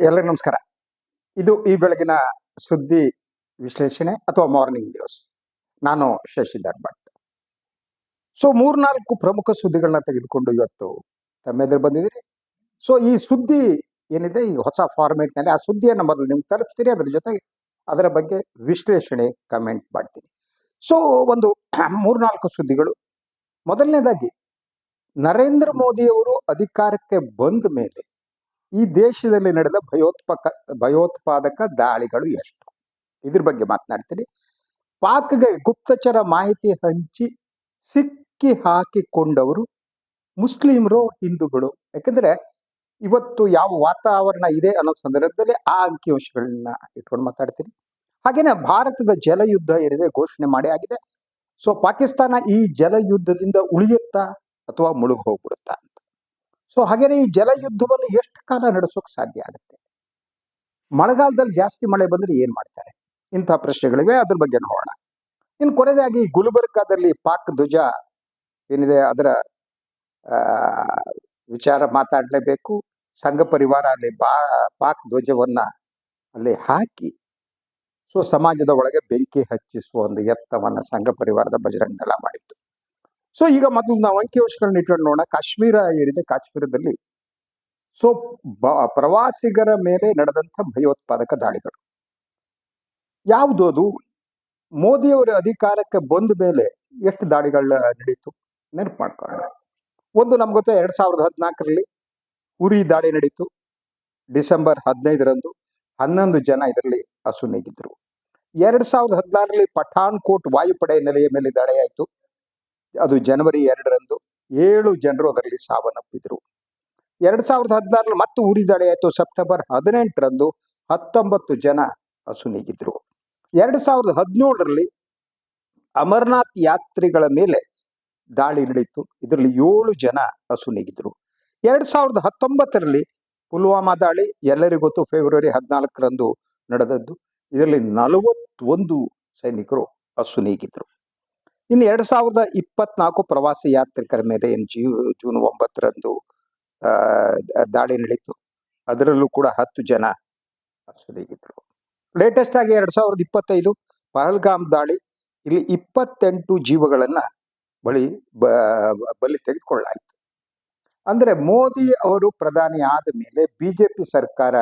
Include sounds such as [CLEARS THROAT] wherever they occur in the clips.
ಎಲ್ಲರಿಗೂ ನಮಸ್ಕಾರ. ಇದು ಈ ಬೆಳಗಿನ ಸುದ್ದಿ ವಿಶ್ಲೇಷಣೆ ಅಥವಾ ಮಾರ್ನಿಂಗ್ ನ್ಯೂಸ್ ನಾನು ಶಶಿಧರ್ ಭಟ್. ಸೊ ಮೂರ್ನಾಲ್ಕು ಪ್ರಮುಖ ಸುದ್ದಿಗಳನ್ನ ತೆಗೆದುಕೊಂಡು ಇವತ್ತು ತಮ್ಮೆದುರು ಬಂದಿದ್ದೀರಿ. ಸೊ ಈ ಸುದ್ದಿ ಏನಿದೆ? ಈ ಹೊಸ ಫಾರ್ಮೇಟ್ನಲ್ಲಿ ಆ ಸುದ್ದಿಯನ್ನು ಮೊದಲು ನಿಮ್ಗೆ ತಲುಪಿಸ್ತೀರಿ ಅದ್ರ ಜೊತೆಗೆ ಅದರ ಬಗ್ಗೆ ವಿಶ್ಲೇಷಣೆ ಕಮೆಂಟ್ ಮಾಡ್ತೀನಿ. ಸೊ ಒಂದು [CLEARS THROAT] ಮೂರ್ನಾಲ್ಕು ಸುದ್ದಿಗಳು. ಮೊದಲನೇದಾಗಿ, ನರೇಂದ್ರ ಮೋದಿಯವರು ಅಧಿಕಾರಕ್ಕೆ ಬಂದ ಮೇಲೆ ಈ ದೇಶದಲ್ಲಿ ನಡೆದ ಭಯೋತ್ಪಕ, ಭಯೋತ್ಪಾದಕ ದಾಳಿಗಳು ಎಷ್ಟು? ಇದ್ರ ಬಗ್ಗೆ ಮಾತನಾಡ್ತೀನಿ. ಪಾಕ್ಗೆ ಗುಪ್ತಚರ ಮಾಹಿತಿ ಹಂಚಿ ಸಿಕ್ಕಿ ಹಾಕಿಕೊಂಡವರು ಮುಸ್ಲಿಮರು ಹಿಂದೂಗಳು. ಯಾಕಂದ್ರೆ ಇವತ್ತು ಯಾವ ವಾತಾವರಣ ಇದೆ ಅನ್ನೋ ಸಂದರ್ಭದಲ್ಲಿ ಆ ಅಂಕಿಅಂಶಗಳನ್ನ ಇಟ್ಕೊಂಡು ಮಾತಾಡ್ತೀನಿ. ಹಾಗೇನೆ ಭಾರತದ ಜಲಯುದ್ಧ ಏನಿದೆ ಘೋಷಣೆ ಮಾಡಿ ಆಗಿದೆ. ಸೊ, ಪಾಕಿಸ್ತಾನ ಈ ಜಲಯುದ್ಧದಿಂದ ಉಳಿಯುತ್ತಾ ಅಥವಾ ಮುಳುಗು ಹೋಗ್ಬಿಡುತ್ತಾ ಸೊ ಹಾಗೇನೆ ಈ ಜಲಯುದ್ಧವನ್ನು ಎಷ್ಟು ಕಾಲ ನಡೆಸೋಕೆ ಸಾಧ್ಯ ಆಗುತ್ತೆ? ಮಳೆಗಾಲದಲ್ಲಿ ಜಾಸ್ತಿ ಮಳೆ ಬಂದ್ರೆ ಏನ್ ಮಾಡ್ತಾರೆ? ಇಂಥ ಪ್ರಶ್ನೆಗಳಿವೆ, ಅದ್ರ ಬಗ್ಗೆ ನೋಡೋಣ. ಇನ್ನು ಕೊನೆಯದಾಗಿ ಗುಲ್ಬರ್ಗಾದಲ್ಲಿ ಪಾಕ್ ಧ್ವಜ ಏನಿದೆ, ಅದರ ವಿಚಾರ ಮಾತಾಡಲೇಬೇಕು. ಸಂಘ ಪರಿವಾರ ಅಲ್ಲಿ ಬಾ, ಪಾಕ್ ಧ್ವಜವನ್ನ ಅಲ್ಲಿ ಹಾಕಿ, ಸೊ, ಸಮಾಜದ ಒಳಗೆ ಬೆಂಕಿ ಹಚ್ಚಿಸುವ ಒಂದು ಯತ್ನವನ್ನ ಸಂಘ ಪರಿವಾರದ ಬಜರಂಗ ದಳ ಮಾಡಿತ್ತು. ಸೊ ಈಗ ಮೊದಲು ನಾವು ಅಂಕಿಅಂಶಗಳನ್ನ ಇಟ್ಕೊಂಡು ನೋಡೋಣ. ಕಾಶ್ಮೀರ ಏನಿದೆ? ಕಾಶ್ಮೀರದಲ್ಲಿ ಸೊ ಪ್ರವಾಸಿಗರ ಮೇಲೆ ನಡೆದಂತ ಭಯೋತ್ಪಾದಕ ದಾಳಿಗಳು. ಯಾವುದು ಅದು? ಮೋದಿಯವರ ಅಧಿಕಾರಕ್ಕೆ ಬಂದ ಮೇಲೆ ಎಷ್ಟು ದಾಳಿಗಳ ನಡೀತು? ನೆನಪು ಒಂದು ನಮ್ಗೆ ಗೊತ್ತ, ಎರಡ್ ಸಾವಿರದ ಹದಿನಾಲ್ಕರಲ್ಲಿ ಉರಿ ದಾಳಿ ನಡೀತು. ಡಿಸೆಂಬರ್ ಹದಿನೈದರಂದು ಹನ್ನೊಂದು ಜನ ಇದರಲ್ಲಿ ಅಸುನೀಗಿದ್ರು. ಎರಡ್ ಸಾವಿರದ ಹದಿನಾರರಲ್ಲಿ ಪಠಾಣ್ಕೋಟ್ ವಾಯುಪಡೆ ನೆಲೆಯ ಮೇಲೆ ದಾಳಿ ಅದು ಜನವರಿ ಎರಡರಂದು ಏಳು ಜನರು ಅದರಲ್ಲಿ ಸಾವನ್ನಪ್ಪಿದ್ರು. ಎರಡ್ ಸಾವಿರದ ಹದಿನಾರಲ್ಲಿ ಮತ್ತೆ ಉರಿ ದಾಳಿ ಆಯಿತು ಸೆಪ್ಟೆಂಬರ್ ಹದಿನೆಂಟರಂದು ಹತ್ತೊಂಬತ್ತು ಜನ ಅಸುನೀಗಿದ್ರು ಎರಡ್ ಸಾವಿರದ ಹದಿನೇಳರಲ್ಲಿ ಅಮರನಾಥ್ ಯಾತ್ರಿಗಳ ಮೇಲೆ ದಾಳಿ ನಡೆಯಿತು ಇದರಲ್ಲಿ ಏಳು ಜನ ಅಸುನೀಗಿದ್ರು ಎರಡ್ ಸಾವಿರದ ಹತ್ತೊಂಬತ್ತರಲ್ಲಿ ಪುಲ್ವಾಮಾ ದಾಳಿ, ಎಲ್ಲರಿಗೂ ಗೊತ್ತು ಫೆಬ್ರವರಿ ಹದಿನಾಲ್ಕರಂದು ನಡೆದದ್ದು. ಇದರಲ್ಲಿ ನಲವತ್ತೊಂದು ಸೈನಿಕರು ಅಸುನೀಗಿದ್ರು ಇನ್ನು ಎರಡ್ ಸಾವಿರದ ಇಪ್ಪತ್ನಾಲ್ಕು ಪ್ರವಾಸಿ ಯಾತ್ರಿಕರ ಮೇಲೆ ಜೂನ್ ಒಂಬತ್ತರಂದು ದಾಳಿ ನಡೀತು. ಅದರಲ್ಲೂ ಕೂಡ ಹತ್ತು ಜನ ಸುಲಿಗಿದ್ರು ಲೇಟೆಸ್ಟ್ ಆಗಿ ಎರಡ್ ಸಾವಿರದ ಇಪ್ಪತ್ತೈದು ಪಹಲ್ಗಾಮ್ ದಾಳಿ, ಇಲ್ಲಿ ಇಪ್ಪತ್ತೆಂಟು ಜೀವಗಳನ್ನ ಬಳಿ ಬಲಿ ತೆಗೆದುಕೊಳ್ಳಾಯಿತು ಅಂದ್ರೆ ಮೋದಿ ಅವರು ಪ್ರಧಾನಿ ಆದ ಮೇಲೆ ಬಿಜೆಪಿ ಸರ್ಕಾರ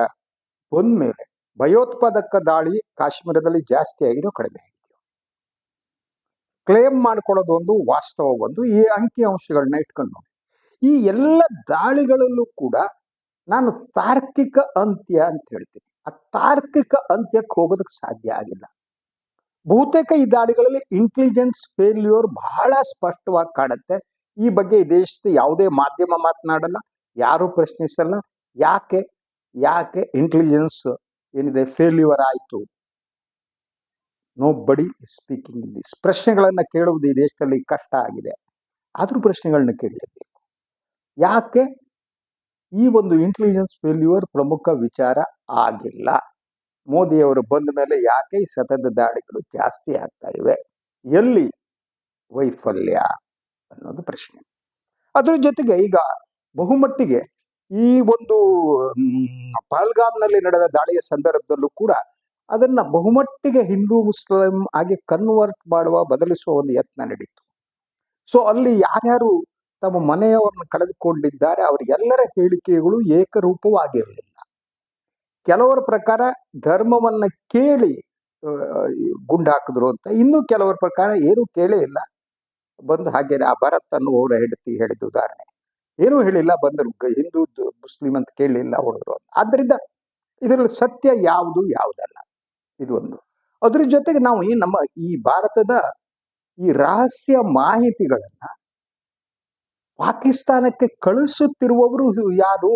ಬಂದ ಮೇಲೆ ಭಯೋತ್ಪಾದಕ ದಾಳಿ ಕಾಶ್ಮೀರದಲ್ಲಿ ಜಾಸ್ತಿ ಆಗಿದೆ ಕಡಿಮೆ ಆಗಿದೆಯೋ ಕ್ಲೇಮ್ ಮಾಡ್ಕೊಳ್ಳೋದು ಒಂದು ವಾಸ್ತವ, ಒಂದು ಈ ಅಂಕಿ ಅಂಶಗಳನ್ನ ಇಟ್ಕೊಂಡು ನೋಡಿ. ಈ ಎಲ್ಲ ದಾಳಿಗಳಲ್ಲೂ ಕೂಡ ನಾನು ತಾರ್ಕಿಕ ಅಂತ್ಯ ಅಂತ ಹೇಳ್ತೀನಿ. ಆ ತಾರ್ಕಿಕ ಅಂತ್ಯಕ್ಕೆ ಹೋಗೋದಕ್ಕೆ ಸಾಧ್ಯ ಆಗಿಲ್ಲ. ಬಹುತೇಕ ಈ ದಾಳಿಗಳಲ್ಲಿ ಇಂಟೆಲಿಜೆನ್ಸ್ ಫೇಲ್ಯೂರ್ ಬಹಳ ಸ್ಪಷ್ಟವಾಗಿ ಕಾಣುತ್ತೆ. ಈ ಬಗ್ಗೆ ಈ ದೇಶದ ಯಾವುದೇ ಮಾಧ್ಯಮ ಮಾತನಾಡಲ್ಲ, ಯಾರು ಪ್ರಶ್ನಿಸಲ್ಲ. ಯಾಕೆ ಯಾಕೆ ಇಂಟೆಲಿಜೆನ್ಸ್ ಏನಿದೆ ಫೇಲ್ಯೂರ್ ಆಯಿತು? ನೋ ಬಡಿ ಸ್ಪೀಕಿಂಗ್ ದಿಸ್ ಪ್ರಶ್ನೆಗಳನ್ನು ಕೇಳುವುದು ಈ ದೇಶದಲ್ಲಿ ಕಷ್ಟ ಆಗಿದೆ. ಆದರೂ ಪ್ರಶ್ನೆಗಳನ್ನ ಕೇಳಲೇಬೇಕು ಯಾಕೆ? ಈ ಒಂದು ಇಂಟೆಲಿಜೆನ್ಸ್ ಫೇಲ್ಯೂರ್ ಪ್ರಮುಖ ವಿಚಾರ ಆಗಿಲ್ಲ. ಮೋದಿಯವರು ಬಂದ ಮೇಲೆ ಯಾಕೆ ಈ ಸತತ ದಾಳಿಗಳು ಜಾಸ್ತಿ ಆಗ್ತಾ ಇವೆ? ಎಲ್ಲಿ ವೈಫಲ್ಯ ಅನ್ನೋದು ಪ್ರಶ್ನೆ. ಅದ್ರ ಜೊತೆಗೆ ಈಗ ಬಹುಮಟ್ಟಿಗೆ ಈ ಒಂದು ಪಹಲ್ಗಾಮ್ನಲ್ಲಿ ನಡೆದ ದಾಳಿಯ ಸಂದರ್ಭದಲ್ಲೂ ಕೂಡ ಅದನ್ನ ಬಹುಮಟ್ಟಿಗೆ ಹಿಂದೂ, ಮುಸ್ಲಿಂ ಆಗಿ ಕನ್ವರ್ಟ್ ಮಾಡುವ ಬದಲಿಸುವ ಒಂದು ಯತ್ನ ನಡೀತು. ಸೊ ಅಲ್ಲಿ ಯಾರ್ಯಾರು ತಮ್ಮ ಮನೆಯವರನ್ನ ಕಳೆದುಕೊಂಡಿದ್ದಾರೆ ಅವರೆಲ್ಲರ ಹೇಳಿಕೆಗಳು ಏಕರೂಪವಾಗಿರಲಿಲ್ಲ. ಕೆಲವರ ಪ್ರಕಾರ ಧರ್ಮವನ್ನ ಕೇಳಿ ಗುಂಡಾಕಿದ್ರು ಗುಂಡು ಅಂತ ಇನ್ನು ಕೆಲವರ ಪ್ರಕಾರ ಏನು ಕೇಳೇ ಇಲ್ಲ. ಬಂದು ಹಾಗೆ ಆ ಭರತ್ ಅನ್ನುವರ ಹೆಂಡತಿ ಹೇಳಿದ ಉದಾಹರಣೆ. ಏನೂ ಹೇಳಿಲ್ಲ, ಬಂದರು. ಹಿಂದೂ ಮುಸ್ಲಿಂ ಅಂತ ಕೇಳಲಿಲ್ಲ, ಹೊಡೆದ್ರು ಅಂತ. ಆದ್ರಿಂದ ಇದರಲ್ಲಿ ಸತ್ಯ ಯಾವುದು ಯಾವುದಲ್ಲ. ಇದು ಒಂದು. ಅದ್ರ ಜೊತೆಗೆ ನಾವು ಈ ನಮ್ಮ ಈ ಭಾರತದ ಈ ರಹಸ್ಯ ಮಾಹಿತಿಗಳನ್ನ ಪಾಕಿಸ್ತಾನಕ್ಕೆ ಕಳಿಸುತ್ತಿರುವವರು ಯಾರು?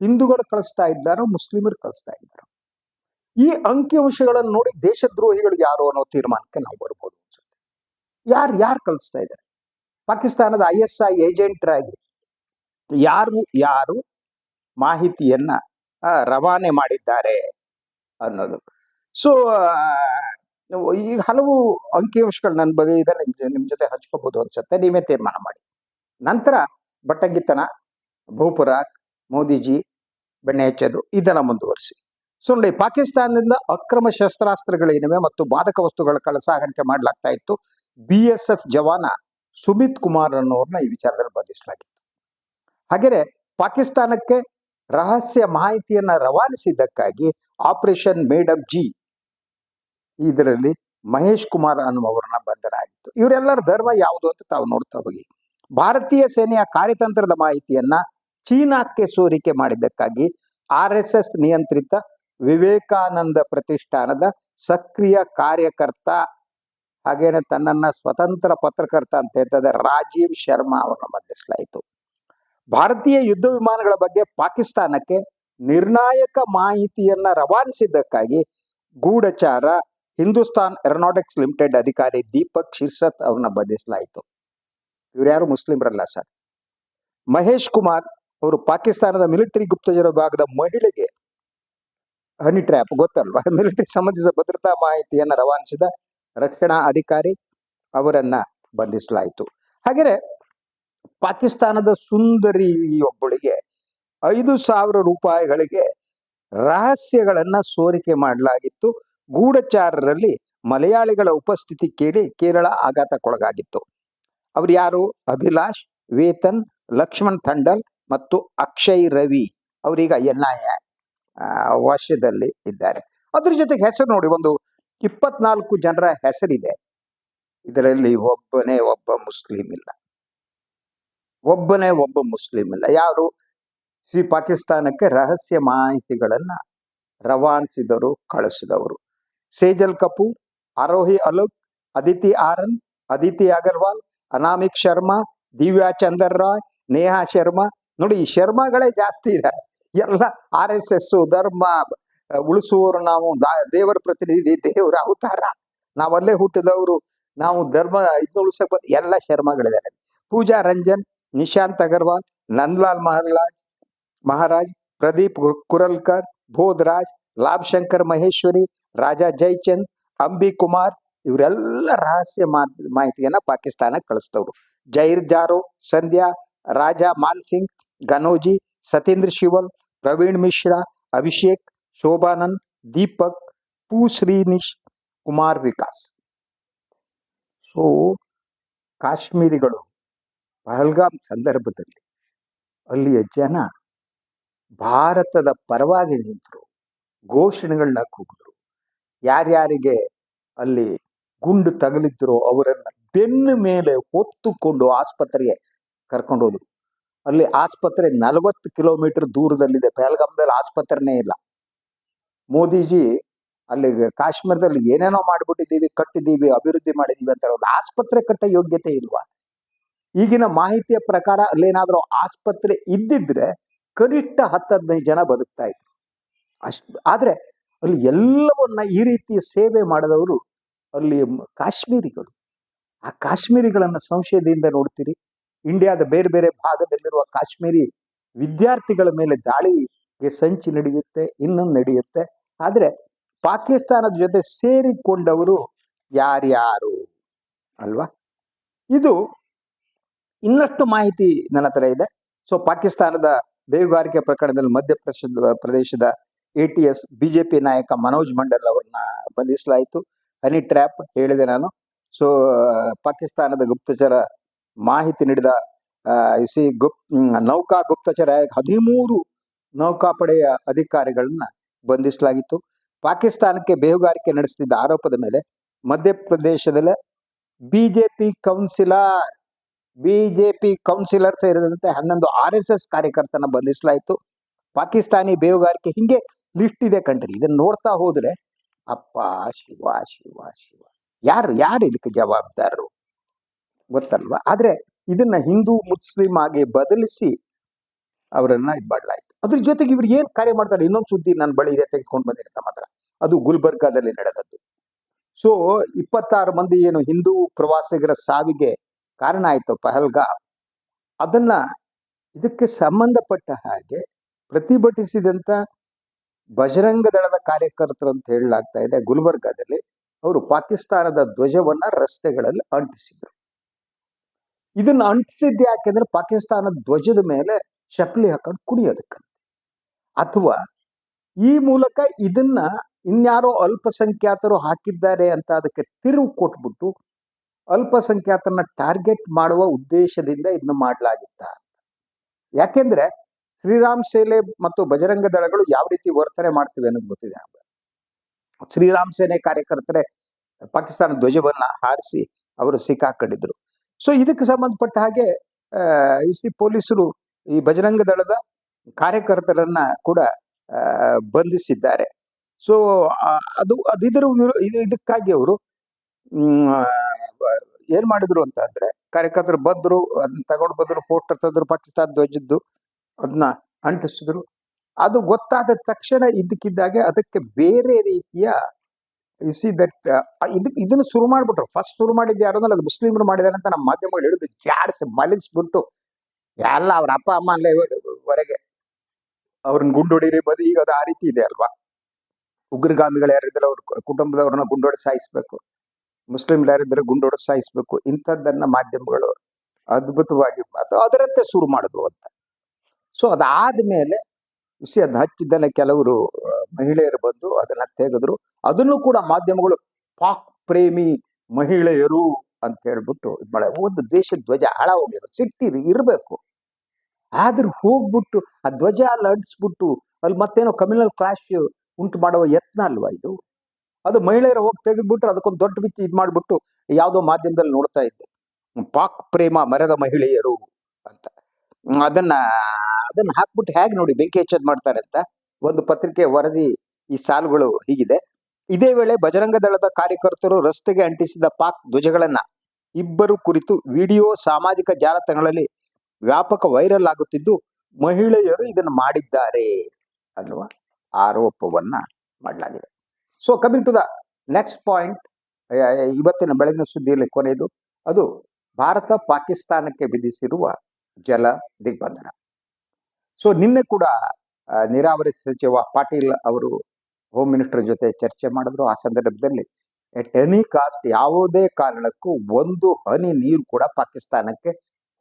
ಹಿಂದೂಗಳು ಕಳಿಸ್ತಾ ಇದ್ದಾರೋ, ಮುಸ್ಲಿಮರು ಕಳಿಸ್ತಾ ಇದ್ದಾರೋ? ಈ ಅಂಕಿಅಂಶಗಳನ್ನು ನೋಡಿ ದೇಶದ್ರೋಹಿಗಳು ಯಾರು ಅನ್ನೋ ತೀರ್ಮಾನಕ್ಕೆ ನಾವು ಬರ್ಬೋದು ಅನ್ಸುತ್ತೆ. ಯಾರು ಯಾರು ಕಳಿಸ್ತಾ ಇದ್ದಾರೆ? ಪಾಕಿಸ್ತಾನದ ಐ ಎಸ್ ಐ ಏಜೆಂಟರಾಗಿ ಯಾರು ಯಾರು ಮಾಹಿತಿಯನ್ನ ರವಾನೆ ಮಾಡಿದ್ದಾರೆ ಅನ್ನೋದು. ಸೊ ಈಗ ಹಲವು ಅಂಕಿಅಂಶಗಳು ನನ್ನ ಬಳಿ ಇದೆ, ನಿಮ್ ನಿಮ್ ಜೊತೆ ಹಂಚ್ಕೋಬಹುದು ಅನ್ಸುತ್ತೆ, ನೀವೇ ತೀರ್ಮಾನ ಮಾಡಿ. ನಂತರ ಬಟ್ಟಂಗಿತನ ಭೂಪುರ ಮೋದಿಜಿ, ಬೆಣ್ಣೆ ಹೆಚ್ಚೋದು, ಇದೆಲ್ಲ ಮುಂದುವರಿಸಿ. ಸೊ, ನೋಡಿ, ಪಾಕಿಸ್ತಾನದಿಂದ ಅಕ್ರಮ ಶಸ್ತ್ರಾಸ್ತ್ರಗಳೇನಿವೆ ಮತ್ತು ಬಾಧಕ ವಸ್ತುಗಳ ಕಳಸಾಗಣಿಕೆ ಮಾಡಲಾಗ್ತಾ ಇತ್ತು, ಬಿ ಎಸ್ ಎಫ್ ಜವಾನ ಸುಮಿತ್ ಕುಮಾರ್ ಅನ್ನೋರ್ನ ಈ ವಿಚಾರದಲ್ಲಿ ಬಂಧಿಸಲಾಗಿತ್ತು. ಹಾಗೆಯೇ, ಪಾಕಿಸ್ತಾನಕ್ಕೆ ರಹಸ್ಯ ಮಾಹಿತಿಯನ್ನ ರವಾನಿಸಿದ್ದಕ್ಕಾಗಿ ಆಪರೇಷನ್ ಮೇಡಮ್ ಜಿ ಇದರಲ್ಲಿ ಮಹೇಶ್ ಕುಮಾರ್ ಅನ್ನುವರನ್ನ ಬಂಧನ ಆಗಿತ್ತು ಇವರೆಲ್ಲರ ಧರ್ಮ ಯಾವುದು ಅಂತ ತಾವು ನೋಡ್ತಾ ಹೋಗಿ. ಭಾರತೀಯ ಸೇನೆಯ ಕಾರ್ಯತಂತ್ರದ ಮಾಹಿತಿಯನ್ನ ಚೀನಾಕ್ಕೆ ಸೋರಿಕೆ ಮಾಡಿದ್ದಕ್ಕಾಗಿ ಆರ್ ಎಸ್ ಎಸ್ ನಿಯಂತ್ರಿತ ವಿವೇಕಾನಂದ ಪ್ರತಿಷ್ಠಾನದ ಸಕ್ರಿಯ ಕಾರ್ಯಕರ್ತ ಹಾಗೇನೆ ತನ್ನನ್ನ ಸ್ವತಂತ್ರ ಪತ್ರಕರ್ತ ಅಂತ ಹೇಳ್ತದೆ ರಾಜೀವ್ ಶರ್ಮಾ ಅವರನ್ನ ಬಂಧಿಸಲಾಯಿತು. ಭಾರತೀಯ ಯುದ್ಧ ವಿಮಾನಗಳ ಬಗ್ಗೆ ಪಾಕಿಸ್ತಾನಕ್ಕೆ ನಿರ್ಣಾಯಕ ಮಾಹಿತಿಯನ್ನ ರವಾನಿಸಿದ್ದಕ್ಕಾಗಿ ಗೂಢಚಾರ ಹಿಂದೂಸ್ತಾನ್ ಏರೋನಾಟಿಕ್ಸ್ ಲಿಮಿಟೆಡ್ ಅಧಿಕಾರಿ ದೀಪಕ್ ಶಿರ್ಸತ್ ಅವ್ರನ್ನ ಬಂಧಿಸಲಾಯಿತು. ಇವ್ರು ಯಾರು ಮುಸ್ಲಿಮರಲ್ಲ ಸರ್? ಮಹೇಶ್ ಕುಮಾರ್ ಅವರು ಪಾಕಿಸ್ತಾನದ ಮಿಲಿಟರಿ ಗುಪ್ತಚರ ವಿಭಾಗದ ಮಹಿಳೆಗೆ ಹನಿ ಟ್ರ್ಯಾಪ್, ಗೊತ್ತಲ್ವಾ? [LAUGHS] ಮಿಲಿಟರಿ ಸಂಬಂಧಿಸಿದ ಭದ್ರತಾ ಮಾಹಿತಿಯನ್ನು ರವಾನಿಸಿದ ರಕ್ಷಣಾ ಅಧಿಕಾರಿ ಅವರನ್ನ ಬಂಧಿಸಲಾಯಿತು. ಹಾಗೆಯೇ ಪಾಕಿಸ್ತಾನದ ಸುಂದರಿ ಒಬ್ಬಳಿಗೆ ಐದು ಸಾವಿರ ರೂಪಾಯಿಗಳಿಗೆ ರಹಸ್ಯಗಳನ್ನ ಸೋರಿಕೆ ಮಾಡಲಾಗಿತ್ತು. ಗೂಢಚಾರರಲ್ಲಿ ಮಲಯಾಳಿಗಳ ಉಪಸ್ಥಿತಿ ಕೇಳಿ ಕೇರಳ ಆಘಾತಕ್ಕೊಳಗಾಗಿತ್ತು. ಅವರು ಯಾರು? ಅಭಿಲಾಷ್, ವೇತನ್, ಲಕ್ಷ್ಮಣ್ ಥಂಡಲ್ ಮತ್ತು ಅಕ್ಷಯ್ ರವಿ. ಅವರೀಗ ಎನ್ ಐ ಎ ವಶದಲ್ಲಿ ಇದ್ದಾರೆ. ಅದ್ರ ಜೊತೆಗೆ ಹೆಸರು ನೋಡಿ, ಒಂದು ಇಪ್ಪತ್ನಾಲ್ಕು ಜನರ ಹೆಸರಿದೆ. ಇದರಲ್ಲಿ ಒಬ್ಬನೇ ಒಬ್ಬ ಮುಸ್ಲಿಂ ಇಲ್ಲ. ಒಬ್ಬನೇ ಒಬ್ಬ ಮುಸ್ಲಿಂ ಇಲ್ಲ. ಯಾರು? ಶ್ರೀ ಪಾಕಿಸ್ತಾನಕ್ಕೆ ರಹಸ್ಯ ಮಾಹಿತಿಗಳನ್ನ ರವಾನಿಸಿದರು ಕಳಿಸಿದವರು. ಸೇಜಲ್ ಕಪೂರ್, ಆರೋಹಿ ಅಲೋಕ್, ಅದಿತಿ ಆರನ್, ಅದಿತಿ ಅಗರ್ವಾಲ್, ಅನಾಮಿಕ್ ಶರ್ಮಾ, ದಿವ್ಯಾ ಚಂದರ್ ರಾಯ್, ನೇಹಾ ಶರ್ಮಾ. ನೋಡಿ, ಈ ಶರ್ಮಾಗಳೇ ಜಾಸ್ತಿ ಇದ್ದಾರೆ ಎಲ್ಲ ಆರ್ ಎಸ್ ಎಸ್ ಧರ್ಮ ಉಳಿಸುವವರು ನಾವು ದೇವರ ಪ್ರತಿನಿಧಿ ದೇವರ ಅವತಾರ. ನಾವಲ್ಲೇ ಹುಟ್ಟಿದವರು, ನಾವು ಧರ್ಮ ಇದನ್ನ ಉಳಿಸಕ್ ಎಲ್ಲ ಶರ್ಮಾಗಳಿದ್ದಾರೆ ಪೂಜಾ ರಂಜನ್, ನಿಶಾಂತ್ ಅಗರ್ವಾಲ್, ನಂದ್ಲಾಲ್ ಮಹಾರಾಜ್ ಮಹಾರಾಜ್, ಪ್ರದೀಪ್ ಕುರಲ್ಕರ್ ಬೋಧರಾಜ್ ಲಾಭ್ ಶಂಕರ್ ಮಹೇಶ್ವರಿ, ರಾಜಾ ಜೈಚಂದ್, ಅಂಬಿ ಕುಮಾರ್ ಇವರೆಲ್ಲ ರಹಸ್ಯ ಮಾಹಿತಿಯನ್ನ ಪಾಕಿಸ್ತಾನಕ್ಕೆ ಕಳಿಸ್ತವ್ರು. ಜೈರ್ ಜಾರೋ, ಸಂಧ್ಯಾ, ರಾಜಾ ಮಾನ್ ಸಿಂಗ್ ಗನೋಜಿ ಸತೀಂದ್ರ ಶಿವಲ್, ಪ್ರವೀಣ್ ಮಿಶ್ರಾ, ಅಭಿಷೇಕ್, ಶೋಭಾನಂದ್, ದೀಪಕ್, ಪೂ ಶ್ರೀನಿಶ್, ಕುಮಾರ್ ವಿಕಾಸ್. ಸೊ, ಕಾಶ್ಮೀರಿಗಳು ಪಹಲ್ಗಾಮ್ ಸಂದರ್ಭದಲ್ಲಿ ಅಲ್ಲಿಯ ಜನ ಭಾರತದ ಪರವಾಗಿ ನಿಂತರು. ಘೋಷಣೆಗಳನ್ನ ಕೂಗಿದ್ರು. ಯಾರ್ಯಾರಿಗೆ ಅಲ್ಲಿ ಗುಂಡು ತಗಲಿದ್ರು ಅವರನ್ನ ಬೆನ್ನ ಮೇಲೆ ಹೊತ್ತುಕೊಂಡು ಆಸ್ಪತ್ರೆಗೆ ಕರ್ಕೊಂಡು ಹೋದ್ರು. ಅಲ್ಲಿ ಆಸ್ಪತ್ರೆ ನಲವತ್ತು ಕಿಲೋಮೀಟರ್ ದೂರದಲ್ಲಿದೆ. ಪಹಲ್ಗಾಮದಲ್ಲಿ ಆಸ್ಪತ್ರೆನೇ ಇಲ್ಲ. ಮೋದಿಜಿ ಅಲ್ಲಿ ಕಾಶ್ಮೀರದಲ್ಲಿ ಏನೇನೋ ಮಾಡ್ಬಿಟ್ಟಿದ್ದೀವಿ, ಕಟ್ಟಿದ್ದೀವಿ, ಅಭಿವೃದ್ಧಿ ಮಾಡಿದೀವಿ ಅಂತ ಒಂದು ಆಸ್ಪತ್ರೆ ಕಟ್ಟ ಯೋಗ್ಯತೆ ಇಲ್ವಾ? ಈಗಿನ ಮಾಹಿತಿಯ ಪ್ರಕಾರ ಅಲ್ಲೇನಾದ್ರೂ ಆಸ್ಪತ್ರೆ ಇದ್ದಿದ್ರೆ ಕನಿಷ್ಠ ಹತ್ತು ಹದಿನೈದು ಜನ ಬದುಕ್ತಾ ಇದ್ರು. ಅಷ್ಟು ಆದರೆ ಅಲ್ಲಿ ಎಲ್ಲವನ್ನ ಈ ರೀತಿಯ ಸೇವೆ ಮಾಡಿದವರು ಅಲ್ಲಿ ಕಾಶ್ಮೀರಿಗಳು. ಆ ಕಾಶ್ಮೀರಿಗಳನ್ನು ಸಂಶಯದಿಂದ ನೋಡ್ತೀರಿ. ಇಂಡಿಯಾದ ಬೇರೆ ಬೇರೆ ಭಾಗದಲ್ಲಿರುವ ಕಾಶ್ಮೀರಿ ವಿದ್ಯಾರ್ಥಿಗಳ ಮೇಲೆ ದಾಳಿಗೆ ಸಂಚು ನಡೆಯುತ್ತೆ, ಇನ್ನೊಂದು ನಡೆಯುತ್ತೆ. ಆದರೆ ಪಾಕಿಸ್ತಾನದ ಜೊತೆ ಸೇರಿಕೊಂಡವರು ಯಾರ್ಯಾರು? ಅಲ್ವಾ? ಇದು ಇನ್ನಷ್ಟು ಮಾಹಿತಿ ನನ್ನ ಹತ್ರ ಇದೆ. ಸೊ, ಪಾಕಿಸ್ತಾನದ ಬೇಹುಗಾರಿಕೆ ಪ್ರಕರಣದಲ್ಲಿ ಮಧ್ಯಪ್ರದೇಶದ ಪ್ರದೇಶದ ಎ ಟಿ ಎಸ್ ಬಿಜೆಪಿ ನಾಯಕ ಮನೋಜ್ ಮಂಡಲ್ ಅವರನ್ನ ಬಂಧಿಸಲಾಯಿತು. ಹನಿ ಟ್ರ್ಯಾಪ್ ಹೇಳಿದೆ ನಾನು. ಸೊ ಪಾಕಿಸ್ತಾನದ ಗುಪ್ತಚರ ಮಾಹಿತಿ ನೀಡಿದ ಸಿ ಗುಪ್ ನೌಕಾ ಗುಪ್ತಚರ ಹದಿಮೂರು ನೌಕಾಪಡೆಯ ಅಧಿಕಾರಿಗಳನ್ನ ಬಂಧಿಸಲಾಗಿತ್ತು. ಪಾಕಿಸ್ತಾನಕ್ಕೆ ಬೇಹುಗಾರಿಕೆ ನಡೆಸುತ್ತಿದ್ದ ಆರೋಪದ ಮೇಲೆ ಮಧ್ಯಪ್ರದೇಶದಲ್ಲೇ ಬಿಜೆಪಿ ಕೌನ್ಸಿಲರ್ ಬಿಜೆಪಿ ಕೌನ್ಸಿಲರ್ ಸೇರಿದಂತೆ ಹನ್ನೊಂದು ಆರ್ ಎಸ್ ಎಸ್ ಕಾರ್ಯಕರ್ತನ ಬಂಧಿಸಲಾಯಿತು. ಪಾಕಿಸ್ತಾನಿ ಬೇಹುಗಾರಿಕೆ ಹಿಂಗೆ ಲಿಸ್ಟ್ ಇದೆ ಕಂಡ್ರಿ. ಇದನ್ನ ನೋಡ್ತಾ ಹೋದ್ರೆ ಅಪ್ಪ ಶಿವ ಶಿವ ಶಿವ. ಯಾರು ಯಾರು ಇದಕ್ಕೆ ಜವಾಬ್ದಾರರು? ಗೊತ್ತಲ್ವಾ? ಆದ್ರೆ ಇದನ್ನ ಹಿಂದೂ, ಮುಸ್ಲಿಂ ಆಗಿ ಬದಲಿಸಿ ಅವರನ್ನ ಇದು ಮಾಡಲಾಯ್ತು. ಅದ್ರ ಜೊತೆಗೆ ಇವ್ರು ಏನ್ ಕಾರ್ಯ ಮಾಡ್ತಾರೆ? ಇನ್ನೊಂದು ಸುದ್ದಿ ನನ್ನ ಬಳಿ ಇದೆ, ತೆಗೆದುಕೊಂಡು ಬಂದಿದೆ ತಮ್ಮ ಅದು ಗುಲ್ಬರ್ಗಾದಲ್ಲಿ ನಡೆದದ್ದು. ಸೊ ಇಪ್ಪತ್ತಾರು ಮಂದಿ ಏನು ಹಿಂದೂ ಪ್ರವಾಸಿಗರ ಸಾವಿಗೆ ಕಾರಣ ಆಯ್ತು ಪಹಲ್ಗಾ. ಅದನ್ನ ಇದಕ್ಕೆ ಸಂಬಂಧಪಟ್ಟ ಹಾಗೆ ಪ್ರತಿಭಟಿಸಿದಂತ ಬಜರಂಗ ದಳದ ಕಾರ್ಯಕರ್ತರು ಅಂತ ಹೇಳಲಾಗ್ತಾ ಇದೆ. ಗುಲ್ಬರ್ಗಾದಲ್ಲಿ ಅವರು ಪಾಕಿಸ್ತಾನದ ಧ್ವಜವನ್ನ ರಸ್ತೆಗಳಲ್ಲಿ ಅಂಟಿಸಿದ್ರು. ಇದನ್ನ ಅಂಟಿಸಿದ್ದು ಯಾಕೆಂದ್ರೆ ಪಾಕಿಸ್ತಾನದ ಧ್ವಜದ ಮೇಲೆ ಚಪ್ಪಲಿ ಹಾಕೊಂಡು ಕುಣಿಯೋದಕ್ಕೆ ಅಥವಾ ಈ ಮೂಲಕ ಇದನ್ನ ಇನ್ಯಾರೋ ಅಲ್ಪಸಂಖ್ಯಾತರು ಹಾಕಿದ್ದಾರೆ ಅಂತ ಅದಕ್ಕೆ ತಿರುವು ಕೊಟ್ಬಿಟ್ಟು ಅಲ್ಪಸಂಖ್ಯಾತರನ್ನ ಟಾರ್ಗೆಟ್ ಮಾಡುವ ಉದ್ದೇಶದಿಂದ ಇದನ್ನ ಮಾಡಲಾಗಿತ್ತ ಯಾಕೆಂದ್ರೆ ಶ್ರೀರಾಮ್ ಸೇನೆ ಮತ್ತು ಬಜರಂಗ ದಳಗಳು ಯಾವ ರೀತಿ ವರ್ತನೆ ಮಾಡ್ತಿವೆ ಅನ್ನೋದು ಗೊತ್ತಿದೆ ನಮ್ಗೆ. ಶ್ರೀರಾಮ್ ಸೇನೆ ಕಾರ್ಯಕರ್ತರೇ ಪಾಕಿಸ್ತಾನ ಧ್ವಜವನ್ನ ಹಾರಿಸಿ ಅವರು ಸಿಕ್ಕಾಕೊಂಡಿದ್ರು. ಸೊ ಇದಕ್ಕೆ ಸಂಬಂಧಪಟ್ಟ ಹಾಗೆ ಅಹ್ ಪೊಲೀಸರು ಈ ಬಜರಂಗ ದಳದ ಕಾರ್ಯಕರ್ತರನ್ನ ಕೂಡ ಬಂಧಿಸಿದ್ದಾರೆ. ಸೊ ಅದು ಅದು ಇದರ ಇದಕ್ಕಾಗಿ ಅವರು ಏನ್ ಮಾಡಿದ್ರು ಅಂತ ಅಂದ್ರೆ, ಕಾರ್ಯಕರ್ತರು ಬಂದ್ರು, ಅದನ್ನ ತಗೊಂಡು ಬಂದ್ರು ಪೋಸ್ಟರ್ ತಂದ್ರು, ಪಾಕಿಸ್ತಾನ ಧ್ವಜದ್ದು ಅದನ್ನ ಅಂಟಿಸಿದ್ರು. ಅದು ಗೊತ್ತಾದ ತಕ್ಷಣ ಇದ್ದಕ್ಕಿದ್ದಾಗೆ ಅದಕ್ಕೆ ಬೇರೆ ರೀತಿಯ ಸಿ ದಟ್ ಇದು ಇದನ್ನು ಶುರು ಮಾಡ್ಬಿಟ್ರು. ಫಸ್ಟ್ ಶುರು ಮಾಡಿದ್ದು ಯಾರು ಅಂದ್ರೆ ಅದು ಮುಸ್ಲಿಮರು ಮಾಡಿದ್ದಾರೆ ಅಂತ ನಮ್ಮ ಮಾಧ್ಯಮಗಳು ಹಿಡಿದು ಜಾಡಿಸಿ ಮಲಗಿಸ್ಬಿಟ್ಟು ಎಲ್ಲ ಅವ್ರ ಅಪ್ಪ, ಅಮ್ಮ ಅಲ್ಲೇ ವರೆಗೆ ಅವ್ರನ್ನ ಗುಂಡೊಡಿರಿ ಬದಿ ಈಗ ಅದು ಆ ರೀತಿ ಇದೆ ಅಲ್ವಾ? ಉಗ್ರಗಾಮಿಗಳು ಯಾರಿದ್ರೆ ಅವ್ರ ಕುಟುಂಬದವ್ರನ್ನ ಗುಂಡೊಡೆದು ಸಾಯಿಸ್ಬೇಕು. ಮುಸ್ಲಿಮ್ರು ಯಾರಿದ್ರೆ ಗುಂಡೊಡೆದು ಸಾಯಿಸ್ಬೇಕು. ಇಂಥದ್ದನ್ನ ಮಾಧ್ಯಮಗಳು ಅದ್ಭುತವಾಗಿ ಅದರಂತೆ ಶುರು ಮಾಡಿದ್ವು ಅಂತ. ಸೊ ಅದಾದ್ಮೇಲೆ ಸಿ ಅದ್ ಹಚ್ಚಿದ್ದನ್ನ ಕೆಲವರು ಮಹಿಳೆಯರು ಬಂದು ಅದನ್ನ ತೆಗೆದ್ರು. ಅದನ್ನು ಕೂಡ ಮಾಧ್ಯಮಗಳು ಪಾಕ್ ಪ್ರೇಮಿ ಮಹಿಳೆಯರು ಅಂತ ಹೇಳ್ಬಿಟ್ಟು ಮಾಡ ಒಂದು ದೇಶದ ಧ್ವಜ ಹಾಳ ಹೋಗಿದ್ರು ಸಿಟ್ಟಿರಿ ಇರಬೇಕು. ಆದ್ರೆ ಹೋಗ್ಬಿಟ್ಟು ಆ ಧ್ವಜ ಅಲ್ಲಿ ಅಂಟಿಸ್ಬಿಟ್ಟು ಅಲ್ಲಿ ಮತ್ತೇನೋ ಕಮ್ಯುನಲ್ ಕ್ಲಾಶ್ ಉಂಟು ಮಾಡುವ ಯತ್ನ ಅಲ್ವಾ ಇದು? ಅದು ಮಹಿಳೆಯರು ಹೋಗಿ ತೆಗೆದ್ಬಿಟ್ರೆ ಅದಕ್ಕೊಂದು ದೊಡ್ಡ ಬಿಚ್ಚಿ ಇದು ಮಾಡಿಬಿಟ್ಟು ಯಾವುದೋ ಮಾಧ್ಯಮದಲ್ಲಿ ನೋಡ್ತಾ ಇದ್ದೆ. ಪಾಕ್ ಪ್ರೇಮ ಮರದ ಮಹಿಳೆಯರು ಅಂತ. ಅದನ್ನ ಅದನ್ನ ಹಾಕ್ಬಿಟ್ಟು ಹೇಗೆ ನೋಡಿ ಬೆಂಕಿ ಹೆಚ್ಚದ್ ಮಾಡ್ತಾರೆ ಅಂತ ಒಂದು ಪತ್ರಿಕೆ ವರದಿ ಈ ಸಾಲುಗಳು ಹೀಗಿದೆ. ಇದೇ ವೇಳೆ ಬಜರಂಗ ದಳದ ಕಾರ್ಯಕರ್ತರು ರಸ್ತೆಗೆ ಅಂಟಿಸಿದ ಪಾಕ್ ಧ್ವಜಗಳನ್ನ ಇಬ್ಬರು ಕುರಿತು ವಿಡಿಯೋ ಸಾಮಾಜಿಕ ಜಾಲತಾಣಗಳಲ್ಲಿ ವ್ಯಾಪಕ ವೈರಲ್ ಆಗುತ್ತಿದ್ದು ಮಹಿಳೆಯರು ಇದನ್ನು ಮಾಡಿದ್ದಾರೆ ಅನ್ನುವ ಆರೋಪವನ್ನ ಮಾಡಲಾಗಿದೆ. So coming to the next point ಇವತ್ತಿನ ಬೆಳಗಿನ ಸುದ್ದಿಯಲ್ಲಿ ಕೊನೆಯದು. ಅದು ಭಾರತ ಪಾಕಿಸ್ತಾನಕ್ಕೆ ವಿಧಿಸಿರುವ ಜಲ ದಿಗ್ಬಂಧನ. ಸೊ ನಿನ್ನೆ ಕೂಡ ನೀರಾವರಿ ಸಚಿವ ಪಾಟೀಲ್ ಅವರು ಹೋಮ್ ಮಿನಿಸ್ಟರ್ ಜೊತೆ ಚರ್ಚೆ ಮಾಡಿದ್ರು. ಆ ಸಂದರ್ಭದಲ್ಲಿ ಎಟ್ ಎನಿ ಕಾಸ್ಟ್ ಯಾವುದೇ ಕಾರಣಕ್ಕೂ ಒಂದು ಹನಿ ನೀರು ಕೂಡ ಪಾಕಿಸ್ತಾನಕ್ಕೆ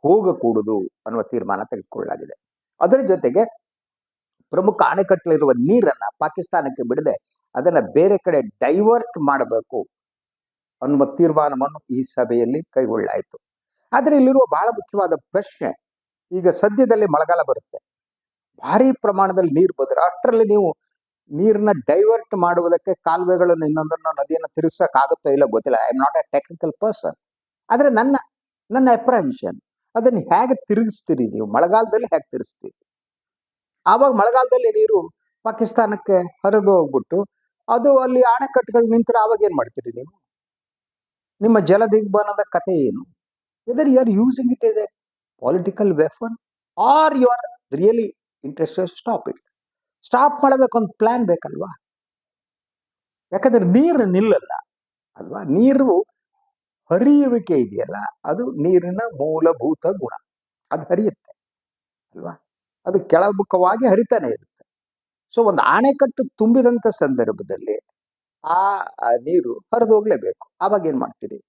ಹೋಗಕೂಡದು ಅನ್ನುವ ತೀರ್ಮಾನ ತೆಗೆದುಕೊಳ್ಳಲಾಗಿದೆ. ಅದರ ಜೊತೆಗೆ ಪ್ರಮುಖ ಅಣೆಕಟ್ಟಲಿರುವ ನೀರನ್ನ ಪಾಕಿಸ್ತಾನಕ್ಕೆ ಬಿಡದೆ ಅದನ್ನ ಬೇರೆ ಕಡೆ ಡೈವರ್ಟ್ ಮಾಡಬೇಕು ಅನ್ನುವ ತೀರ್ಮಾನವನ್ನು ಈ ಸಭೆಯಲ್ಲಿ ಕೈಗೊಳ್ಳಲಾಯಿತು. ಆದರೆ ಇಲ್ಲಿರುವ ಬಹಳ ಮುಖ್ಯವಾದ ಪ್ರಶ್ನೆ ಈಗ ಸದ್ಯದಲ್ಲಿ ಮಳೆಗಾಲ ಬರುತ್ತೆ. ಭಾರಿ ಪ್ರಮಾಣದಲ್ಲಿ ನೀರು ಬಂದ್ರೆ ಅಷ್ಟರಲ್ಲಿ ನೀವು ನೀರನ್ನ ಡೈವರ್ಟ್ ಮಾಡುವುದಕ್ಕೆ ಕಾಲುವೆಗಳನ್ನು ಇನ್ನೊಂದನ್ನು ನದಿಯನ್ನು ತಿರುಗಿಸಕ್ ಆಗುತ್ತೋ ಇಲ್ಲ ಗೊತ್ತಿಲ್ಲ. I am not a technical person ಆದ್ರೆ ನನ್ನ ನನ್ನ ಅಪ್ರಹೆನ್ಷನ್ ಅದನ್ನ ಹೇಗೆ ತಿರುಗಿಸ್ತೀರಿ ನೀವು? ಮಳೆಗಾಲದಲ್ಲಿ ಹೇಗೆ ತಿರುಗಿಸ್ತೀರಿ? ಆವಾಗ ಮಳೆಗಾಲದಲ್ಲಿ ನೀರು ಪಾಕಿಸ್ತಾನಕ್ಕೆ ಹರಿದು ಹೋಗ್ಬಿಟ್ಟು ಅದು ಅಲ್ಲಿ ಅಣೆಕಟ್ಟುಗಳು ನಿಂತರೆ ಆವಾಗ ಏನ್ ಮಾಡ್ತೀರಿ ನೀವು? ನಿಮ್ಮ ಜಲ ದಿಗ್ಬಾನದ ಕಥೆ ಏನು? Whether you are using it as a political weapon are you are really interested stop it stop ಮಾಡೋದಕ್ಕೊಂದು plan ಬೇಕಲ್ವಾ? ಯಾಕಂದ್ರೆ ನೀರು ನಿಲ್ಲಲ್ಲ, ಅಲ್ವಾ? ನೀರು ಹರಿಯುವಿಕೆ ಇದೆಯಲ್ಲ, ಅದು ನೀರಿನ ಮೂಲಭೂತ ಗುಣ. ಅದು ಹರಿಯುತ್ತೆ, ಅಲ್ವಾ? ಅದು ಕೆಳಮುಖವಾಗಿ ಹರಿತಾನೆ ಇರುತ್ತೆ. ಸೊ ಒಂದು ಅಣೆಕಟ್ಟು ತುಂಬಿದಂಥ ಸಂದರ್ಭದಲ್ಲಿ ಆ ನೀರು ಹರಿದು ಹೋಗ್ಲೇಬೇಕು. ಆವಾಗ ಏನು ಮಾಡ್ತೀರಿ?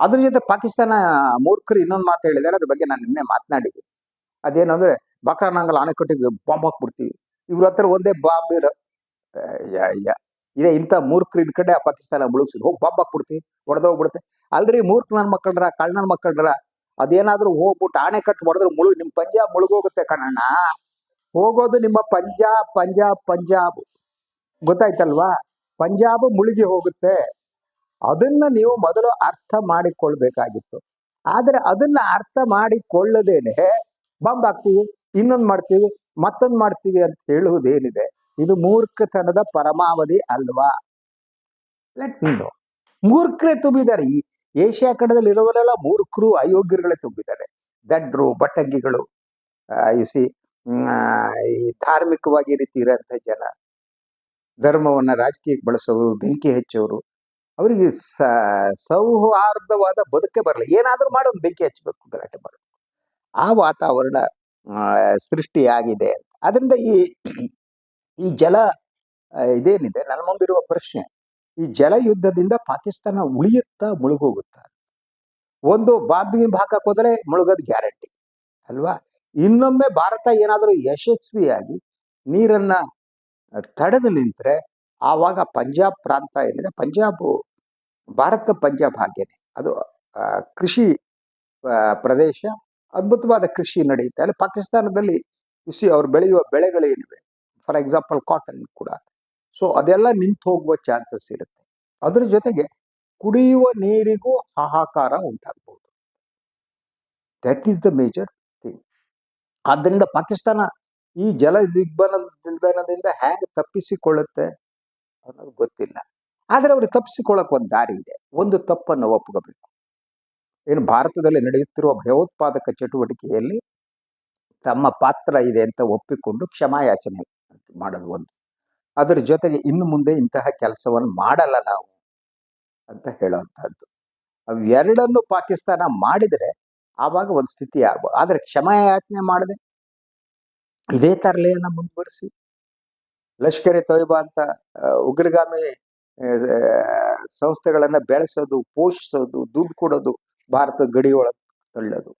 ಅದ್ರ ಜೊತೆ ಪಾಕಿಸ್ತಾನ ಮೂರ್ಖರು ಇನ್ನೊಂದು ಮಾತು ಹೇಳಿದ್ದಾರೆ, ಅದ್ರ ಬಗ್ಗೆ ನಾನು ನಿನ್ನೆ ಮಾತನಾಡಿದ್ದೀನಿ. ಅದೇನು ಅಂದ್ರೆ ಬಕ್ರಾನಂಗಲ್ ಅಣೆಕಟ್ಟಿಗೆ ಬಾಂಬ್ ಹಾಕ್ಬಿಡ್ತೀವಿ. ಇವ್ರ ಹತ್ರ ಒಂದೇ ಬಾಂಬ್ ಯ- ಇದೇ ಇಂಥ ಮೂರ್ಖರು ಇದ್ ಕಡೆ ಪಾಕಿಸ್ತಾನ ಮುಳುಗ್ಸಿದ್. ಹೋಗಿ ಬಾಂಬ್ ಹಾಕ್ಬಿಡ್ತೀವಿ, ಹೊಡೆದೋಗ್ಬಿಡುತ್ತೆ. ಅಲ್ರಿ ಮೂರ್ಖ ನನ್ನ ಮಕ್ಕಳ್ರ ಕಳ್ಳನ ಮಕ್ಕಳ್ರ ಅದೇನಾದ್ರೂ ಹೋಗ್ಬಿಟ್ಟು ಅಣೆಕಟ್ಟು ಹೊಡೆದ್ರೆ ಮುಳುಗ್ ನಿಮ್ ಪಂಜಾಬ್ ಮುಳುಗೋಗುತ್ತೆ ಕಣಣ್ಣ. ಹೋಗೋದು ನಿಮ್ಮ ಪಂಜಾಬ್ ಪಂಜಾಬ್ ಪಂಜಾಬ್. ಗೊತ್ತಾಯ್ತಲ್ವಾ? ಪಂಜಾಬ್ ಮುಳುಗಿ ಹೋಗುತ್ತೆ. ಅದನ್ನ ನೀವು ಮೊದಲು ಅರ್ಥ ಮಾಡಿಕೊಳ್ಬೇಕಾಗಿತ್ತು. ಆದ್ರೆ ಅದನ್ನ ಅರ್ಥ ಮಾಡಿಕೊಳ್ಳದೇನೆ ಬಾಂಬ್ ಹಾಕ್ತೀವಿ ಇನ್ನೊಂದ್ ಮಾಡ್ತೀವಿ ಮತ್ತೊಂದ್ ಮಾಡ್ತೀವಿ ಅಂತ ಹೇಳುವುದೇನಿದೆ ಇದು ಮೂರ್ಖತನದ ಪರಮಾವಧಿ ಅಲ್ವಾ? ಮೂರ್ಖರೇ ತುಂಬಿದ್ದಾರೆ. ಈ ಏಷ್ಯಾ ಖಂಡದಲ್ಲಿ ಇರೋವರೆಲ್ಲ ಮೂರ್ಖರು ಅಯೋಗ್ಯರುಗಳೇ ತುಂಬಿದ್ದಾರೆ. ದಡ್ರು ಯು ಸಿ ಈ ಧಾರ್ಮಿಕವಾಗಿ ರೀತಿ ಇರೋಂಥ ಜನ. ಧರ್ಮವನ್ನ ರಾಜಕೀಯಕ್ಕೆ ಬಳಸೋರು ಬೆಂಕಿ ಹಚ್ಚೋರು ಅವರಿಗೆ ಸ- ಸೌಹಾರ್ದವಾದ ಬದುಕೇ ಬರಲ್ಲ. ಏನಾದ್ರೂ ಮಾಡಿ ಒಂದು ಬೆಂಕಿ ಹಚ್ಚಬೇಕು, ಗಲಾಟೆ ಮಾಡಬೇಕು ಆ ವಾತಾವರಣ ಸೃಷ್ಟಿಯಾಗಿದೆ. ಅದರಿಂದ ಈ ಈ ಜಲ ಇದೇನಿದೆ? ನನ್ನ ಮುಂದಿರುವ ಪ್ರಶ್ನೆ, ಈ ಜಲ ಯುದ್ಧದಿಂದ ಪಾಕಿಸ್ತಾನ ಉಳಿಯುತ್ತಾ ಮುಳುಗೋಗುತ್ತಾ? ಒಂದು ಬಾಂಬಿಗೆ ಹಾಕಕ್ ಹೋದ್ರೆ ಮುಳುಗೋದು ಗ್ಯಾರಂಟಿ, ಅಲ್ವಾ? ಇನ್ನೊಮ್ಮೆ ಭಾರತ ಏನಾದರೂ ಯಶಸ್ವಿಯಾಗಿ ನೀರನ್ನ ತಡೆದು ನಿಂತರೆ, ಆವಾಗ ಪಂಜಾಬ್ ಪ್ರಾಂತ ಏನಿದೆ? ಪಂಜಾಬು ಭಾರತ ಪಂಜಾಬ್ ಹಾಗೇನೆ. ಅದು ಕೃಷಿ ಪ್ರದೇಶ, ಅದ್ಭುತವಾದ ಕೃಷಿ ನಡೆಯುತ್ತೆ. ಅಲ್ಲಿ ಪಾಕಿಸ್ತಾನದಲ್ಲಿ ಕೃಷಿ ಅವ್ರು ಬೆಳೆಯುವ ಬೆಳೆಗಳೇನಿವೆ ಫಾರ್ ಎಕ್ಸಾಂಪಲ್ ಕಾಟನ್ ಕೂಡ. ಸೊ ಅದೆಲ್ಲ ನಿಂತು ಹೋಗುವ ಚಾನ್ಸಸ್ ಇರುತ್ತೆ. ಅದ್ರ ಜೊತೆಗೆ ಕುಡಿಯುವ ನೀರಿಗೂ ಹಾಹಾಕಾರ ಉಂಟಾಗಬಹುದು that is the major thing ಆದ್ದರಿಂದ ಪಾಕಿಸ್ತಾನ ಈ ಜಲ ದಿಗ್ಬಂಧನದಿಂದ ಹ್ಯಾಂಗ್ ತಪ್ಪಿಸಿಕೊಳ್ಳುತ್ತೆ ಅನ್ನೋದು ಗೊತ್ತಿಲ್ಲ. ಆದರೆ ಅವರು ತಪ್ಪಿಸಿಕೊಳ್ಳಕ್ಕೆ ಒಂದು ದಾರಿ ಇದೆ. ಒಂದು ತಪ್ಪನ್ನು ಒಪ್ಕೋಬೇಕು. ಏನು ಭಾರತದಲ್ಲಿ ನಡೆಯುತ್ತಿರುವ ಭಯೋತ್ಪಾದಕ ಚಟುವಟಿಕೆಯಲ್ಲಿ ತಮ್ಮ ಪಾತ್ರ ಇದೆ ಅಂತ ಒಪ್ಪಿಕೊಂಡು ಕ್ಷಮಾಯಾಚನೆ ಮಾಡೋದು ಒಂದು. ಅದರ ಜೊತೆಗೆ ಇನ್ನು ಮುಂದೆ ಇಂತಹ ಕೆಲಸವನ್ನು ಮಾಡಲ್ಲ ನಾವು ಅಂತ ಹೇಳುವಂಥದ್ದು ಅವೆರಡನ್ನು ಪಾಕಿಸ್ತಾನ ಮಾಡಿದರೆ ಆವಾಗ ಒಂದು ಸ್ಥಿತಿ ಆಗ್ಬೋದು. ಆದರೆ ಕ್ಷಮಾಯಾಚನೆ ಮಾಡದೆ ಇದೇ ತರಲೆಯನ್ನು ಮುಂದುವರಿಸಿ, ಲಷ್ಕರ್ ತೊಯ್ಬಾ ಅಂತ ಉಗ್ರಗಾಮಿ ಸಂಸ್ಥೆಗಳನ್ನ ಬೆಳೆಸೋದು, ಪೋಷಿಸೋದು, ದುಡ್ಡು ಕೊಡೋದು ಭಾರತ ಗಡಿಯೊಳಗೆ ತಳ್ಳೋದು.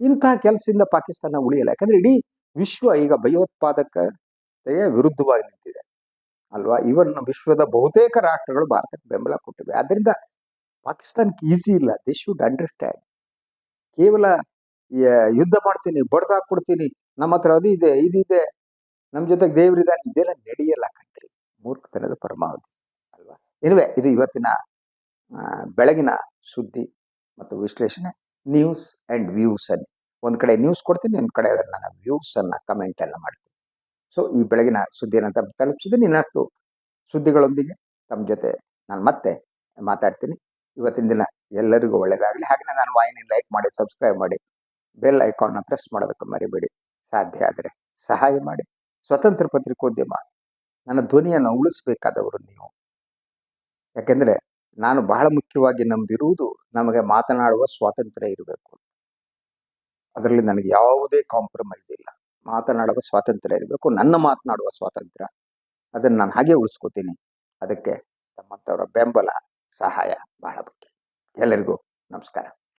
ಇಂತಹ ಕೆಲಸದಿಂದ ಪಾಕಿಸ್ತಾನ ಉಳಿಯಲ್ಲ. ಯಾಕಂದ್ರೆ ಇಡೀ ವಿಶ್ವ ಈಗ ಭಯೋತ್ಪಾದಕತೆಯ ವಿರುದ್ಧವಾಗಿ ನಿಂತಿದೆ. ಅಲ್ವಾ? ಇವನ್ ವಿಶ್ವದ ಬಹುತೇಕ ರಾಷ್ಟ್ರಗಳು ಭಾರತಕ್ಕೆ ಬೆಂಬಲ ಕೊಟ್ಟಿವೆ. ಆದ್ರಿಂದ ಪಾಕಿಸ್ತಾನಕ್ಕೆ ಈಸಿ ಇಲ್ಲ. ದಿ ಶುಡ್ ಅಂಡರ್ಸ್ಟ್ಯಾಂಡ್ ಕೇವಲ ಯುದ್ಧ ಮಾಡ್ತೀನಿ, ಬಡ್ದು ಕೊಡ್ತೀನಿ ನಮ್ಮ ಹತ್ರ ಅದು ಇದೆ ಇದಿದೆ ನಮ್ಮ ಜೊತೆಗೆ ದೇವರಿದ್ದಾನೆ ಇದೆಲ್ಲ ನಡೆಯಲ್ಲ ಕಂಟ್ರಿ ಮೂರ್ಖತನದ ಪರಮಾವಧಿ. ಇನುವೆ ಇದು ಇವತ್ತಿನ ಬೆಳಗಿನ ಸುದ್ದಿ ಮತ್ತು ವಿಶ್ಲೇಷಣೆ ನ್ಯೂಸ್ ಅಂಡ್ ವ್ಯೂಸ್ ಒಂದು ಕಡೆ ನ್ಯೂಸ್ ಕೊಡ್ತೀನಿ, ಒಂದ್ ಕಡೆ ಅದನ್ನ ನಾನು ವ್ಯೂಸ್ ಅನ್ನ ಕಮೆಂಟ್ ಎಲ್ಲ ಮಾಡ್ತೀನಿ ಸೊ ಈ ಬೆಳಗಿನ ಸುದ್ದಿಯನ್ನು ಏನಂತ ತಲುಪಿಸಿದ್ದೀನಿ ಇನ್ನಷ್ಟು ಸುದ್ದಿಗಳೊಂದಿಗೆ ತಮ್ಮ ಜೊತೆ ನಾನು ಮತ್ತೆ ಮಾತಾಡ್ತೀನಿ. ಇವತ್ತಿನ ದಿನ ಎಲ್ಲರಿಗೂ ಒಳ್ಳೆಯದಾಗಲಿ ಹಾಗೆ ನಾನು ವಾಹಿನಿ ಲೈಕ್ ಮಾಡಿ ಸಬ್ಸ್ಕ್ರೈಬ್ ಮಾಡಿ ಬೆಲ್ ಐಕಾನ್ನ ಪ್ರೆಸ್ ಮಾಡೋದಕ್ಕೆ ಮರಿಬೇಡಿ. ಸಾಧ್ಯ ಆದರೆ ಸಹಾಯ ಮಾಡಿ. ಸ್ವತಂತ್ರ ಪತ್ರಿಕೋದ್ಯಮ, ನನ್ನ ಧ್ವನಿಯನ್ನು ಉಳಿಸ್ಬೇಕಾದವರು ನೀವು. ಯಾಕೆಂದ್ರೆ ನಾನು ಬಹಳ ಮುಖ್ಯವಾಗಿ ನಂಬಿರುವುದು ನಮಗೆ ಮಾತನಾಡುವ ಸ್ವಾತಂತ್ರ್ಯ ಇರಬೇಕು. ಅದರಲ್ಲಿ ನನಗೆ ಯಾವುದೇ ಕಾಂಪ್ರಮೈಸ್ ಇಲ್ಲ. ಮಾತನಾಡುವ ಸ್ವಾತಂತ್ರ್ಯ ಇರಬೇಕು. ನನ್ನ ಮಾತನಾಡುವ ಸ್ವಾತಂತ್ರ್ಯ ಅದನ್ನು ನಾನು ಹಾಗೆ ಉಳಿಸ್ಕೋತೀನಿ. ಅದಕ್ಕೆ ತಮ್ಮಂಥವರ ಬೆಂಬಲ, ಸಹಾಯ ಬಹಳ ಮುಖ್ಯ. ಎಲ್ಲರಿಗೂ ನಮಸ್ಕಾರ.